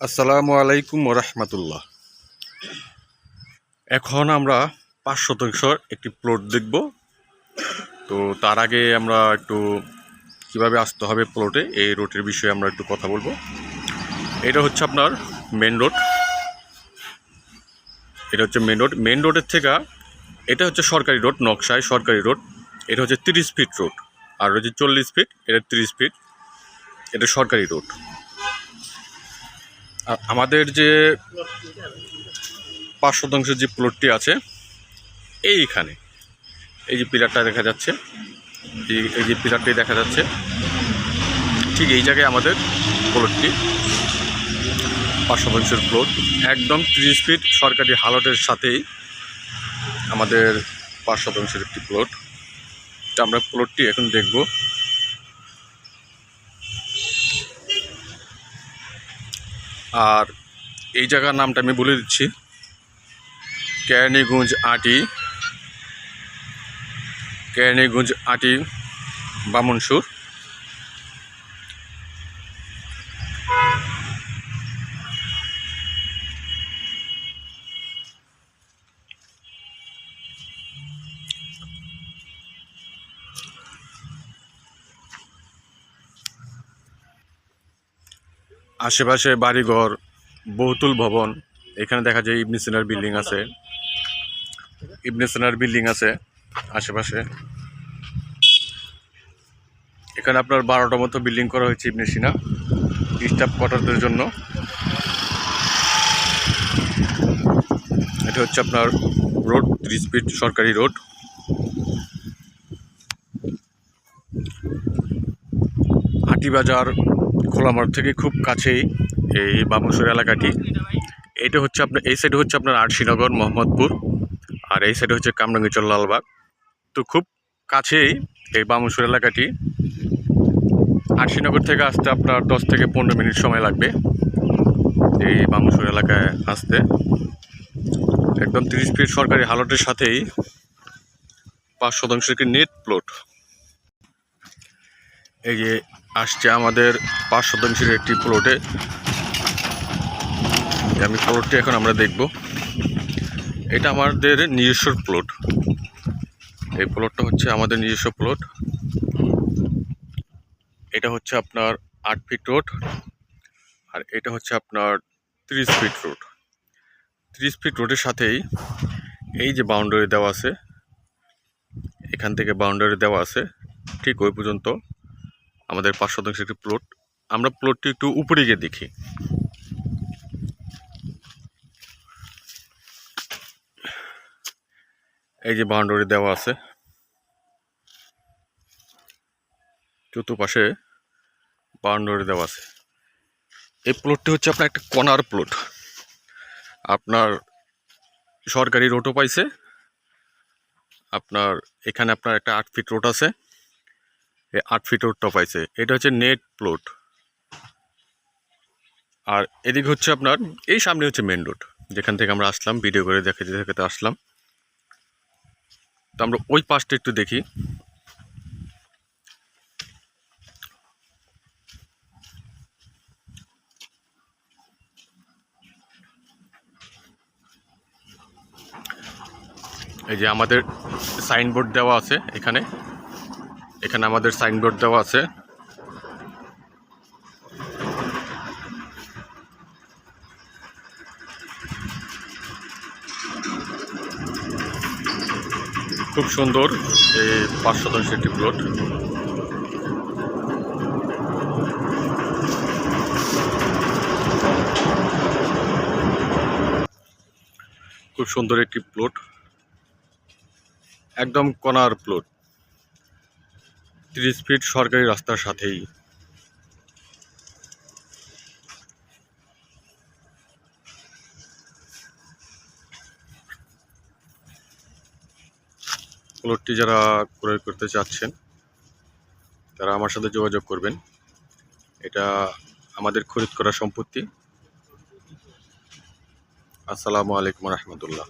আসসালামু আলাইকুম রহমতুল্লাহ এখন আমরা পাঁচ শতাংশ একটি প্লট দেখব। তো তার আগে আমরা একটু কীভাবে আসতে হবে প্লটে, এই রোডের বিষয়ে আমরা একটু কথা বলব। এটা হচ্ছে আপনার মেন রোড এটা হচ্ছে মেন রোড মেন রোডের থেকে এটা হচ্ছে সরকারি রোড নকশায় সরকারি রোড এটা হচ্ছে তিরিশ ফিট রোড আর হচ্ছে চল্লিশ ফিট এটা তিরিশ ফিট এটা সরকারি রোড আমাদের যে পাঁচ শতাংশ যে প্লটটি আছে, এইখানে। এই যে পিলারটা দেখা যাচ্ছে, এই- যে পিলারটি দেখা যাচ্ছে, ঠিক এই জায়গায় আমাদের প্লটটি, পাঁচ শতাংশের প্লট। একদম ত্রিশ ফিট সরকারি হালটের সাথেই আমাদের পাঁচ শতাংশের একটি প্লট। আমরা প্লটটি এখন দেখব। আর এই জায়গার নামটা আমি বলে দিচ্ছি। কেরানীগঞ্জ আটি। কেরানীগঞ্জ আটি বামনসুর। আশেপাশে বাড়িঘর, বহুতুল ভবন, এখানে দেখা যায় ইবনে সিনার বিল্ডিং আছে। ইবনে সিনার বিল্ডিং আছে আশেপাশে। এখানে আপনার বারোটা মতো বিল্ডিং করা হয়েছে ইবনে সিনা, স্টাফ কোয়ার্টারদের জন্য। এটা হচ্ছে আপনার রোড, ত্রিশ ফিট সরকারি রোড। হাটিবাজার খোলামার থেকে খুব কাছেই এই বামুসুর এলাকাটি। এটা হচ্ছে আপনার, এই সাইডে হচ্ছে আপনার আরশিনগর মোহাম্মদপুর। আর এই সাইডে হচ্ছে কামরাঙ্গিচর লালবাগ। তো খুব কাছেই এই বামুসুর এলাকাটি। আরশিনগর থেকে আসতে আপনার দশ থেকে পনেরো মিনিট সময় লাগবে এই বামুসুর এলাকায় আসতে। একদম তিরিশ ফিট সরকারি হালটের সাথেই পাঁচ শতাংশ নেট প্লট এই যে আসছে আমাদের পাঁচ শতাংশের একটি প্লটে আমি প্লটটি এখন আমরা দেখব। এটা আমাদের নিজস্ব প্লট এই প্লটটা হচ্ছে আমাদের নিজস্ব প্লট এটা হচ্ছে আপনার আট ফিট রোড আর এটা হচ্ছে আপনার তিরিশ ফিট রোড তিরিশ ফিট রোডের সাথেই এই যে বাউন্ডারি দেওয়া আছে, এখান থেকে বাউন্ডারি দেওয়া আছে, ঠিক ওই পর্যন্ত। আমাদের পাঁচ শতাংশ একটি প্লট আমরা প্লটটি একটু উপরে গিয়ে দেখি। এই যে বাউন্ডারি দেওয়া আছে। চতুর্পাশে বাউন্ডারি দেওয়া আছে। এই প্লটটি হচ্ছে আপনার একটা কনার প্লট আপনার সরকারি রোডও পাইছে। আপনার এখানে আপনার একটা আট ফিট রোড আছে। আট ফিট টপ পাইছে এটা হচ্ছে নেট প্লট আর এদিকে হচ্ছে আপনার, এই সামনে হচ্ছে মেন রোড যেখান থেকে আমরা আসলাম ভিডিও করে দেখাতে দেখাতে আসলাম। তো আমরা ওই পাশটা একটু দেখি। এই যে আমাদের সাইনবোর্ড দেওয়া আছে এখানে। এখানে আমাদের সাইনবোর্ড দেওয়া আছে। খুব সুন্দর এই পাঁচ শতাংশ একটি প্লট খুব সুন্দর একটি প্লট একদম কনার প্লট তিরিশ ফিট সরকারি রাস্তার সাথেই। প্লটটি যারা ক্রয় করতে চাচ্ছেন, তারা আমার সাথে যোগাযোগ করবেন। এটা আমাদের খরিদ করা সম্পত্তি। আসসালামু আলাইকুম রহমতুল্লাহ।